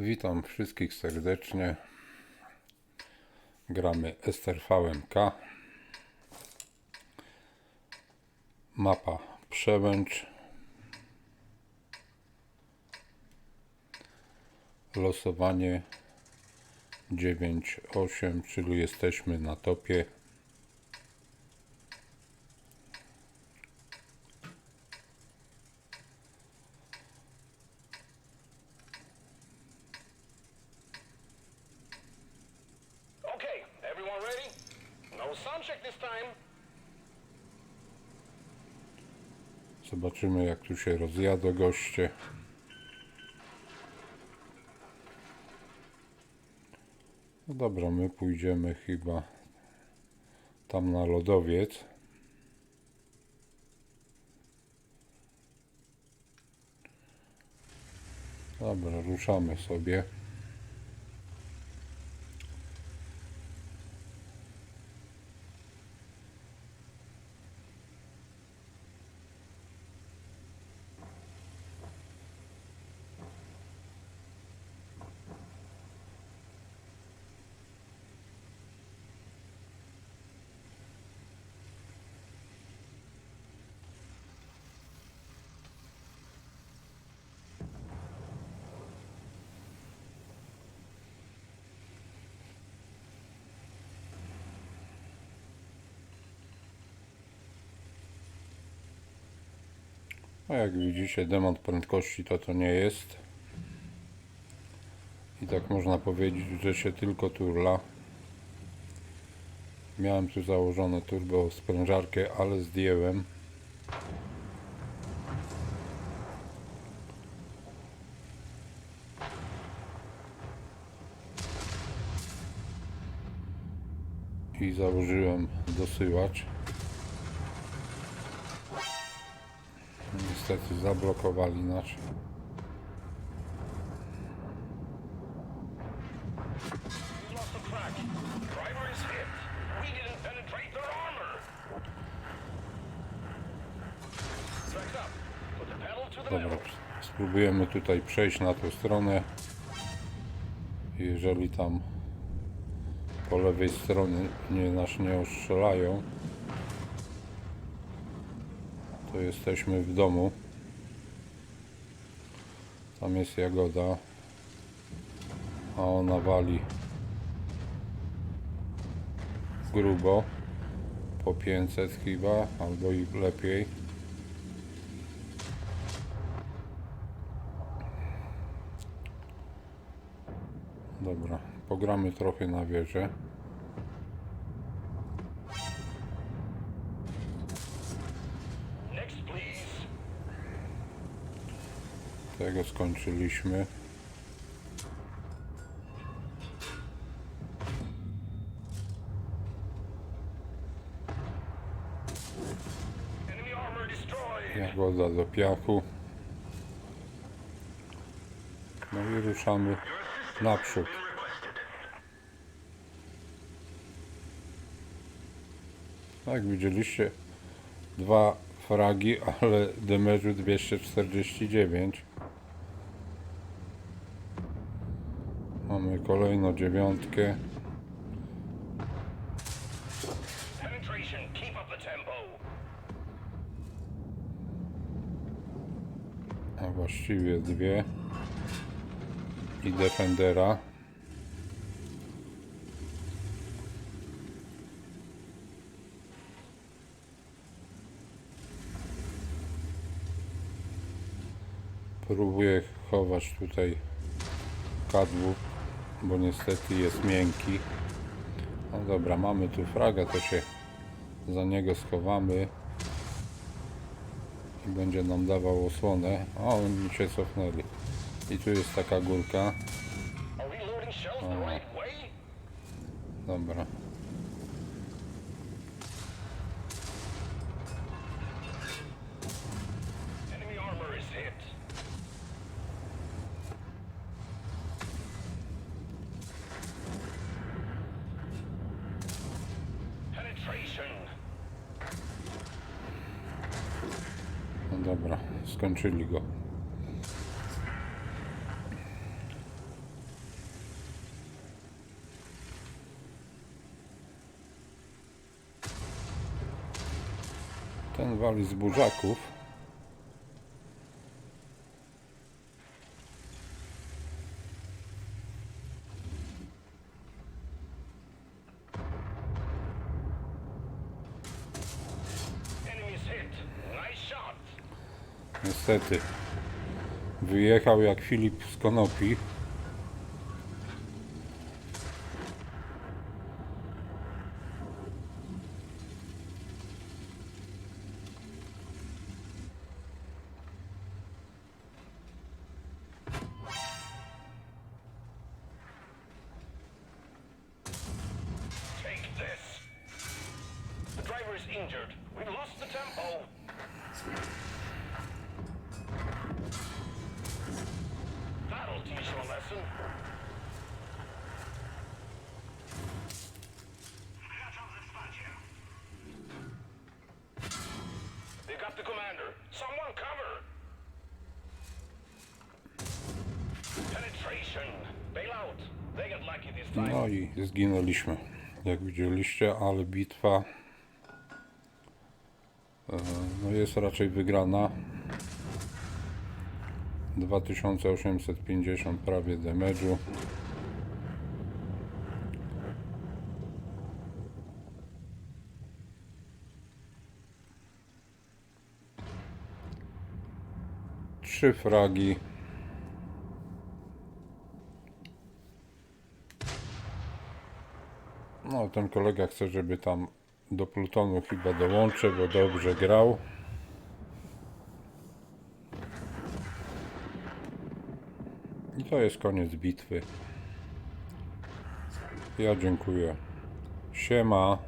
Witam wszystkich serdecznie. Gramy STRVMK. Mapa Przełęcz. Losowanie 9-8, czyli jesteśmy na topie. Zobaczymy jak tu się rozjadą goście. No dobra, my pójdziemy chyba tam na lodowiec. Dobra, ruszamy sobie. A jak widzicie, demont prędkości to to nie jest. I tak można powiedzieć, że się tylko turla. Miałem tu założone turbo sprężarkę, ale zdjęłem. I założyłem dosyłacz. Pedal to the Dobra, spróbujemy tutaj przejść na tę stronę. Jeżeli tam po lewej stronie nie, nas nie ostrzelają, to jesteśmy w domu. Tam jest Jagoda, a ona wali grubo, po 500 chyba, albo i lepiej. Dobra, pogramy trochę na wieżę. Tego skończyliśmy. Jagoda do piachu. No i ruszamy naprzód. Jak widzieliście, dwa fragi, ale demerzu 249. Mamy kolejną dziewiątkę. A właściwie dwie i Defendera. Próbuję chować tutaj kadłub, bo niestety jest miękki. No dobra, mamy tu fraga, to się za niego schowamy i będzie nam dawał osłonę. O, oni się cofnęli. I tu jest taka górka. Way? Dobra. dobra, skończyli go. Ten wali z burzaków. Niestety. Wyjechał jak Filip z Konopi. Teach you a lesson. They got the commander. Someone cover. Penetration. Bail out. They get lucky this time. No i zginęliśmy. Jak widzieliście, ale bitwa e, no jest raczej wygrana. 2850 prawie damage'u. Trzy fragi. No, ten kolega chce, żeby tam do Plutonu chyba dołączę, bo dobrze grał. I to jest koniec bitwy. Ja dziękuję. Siema.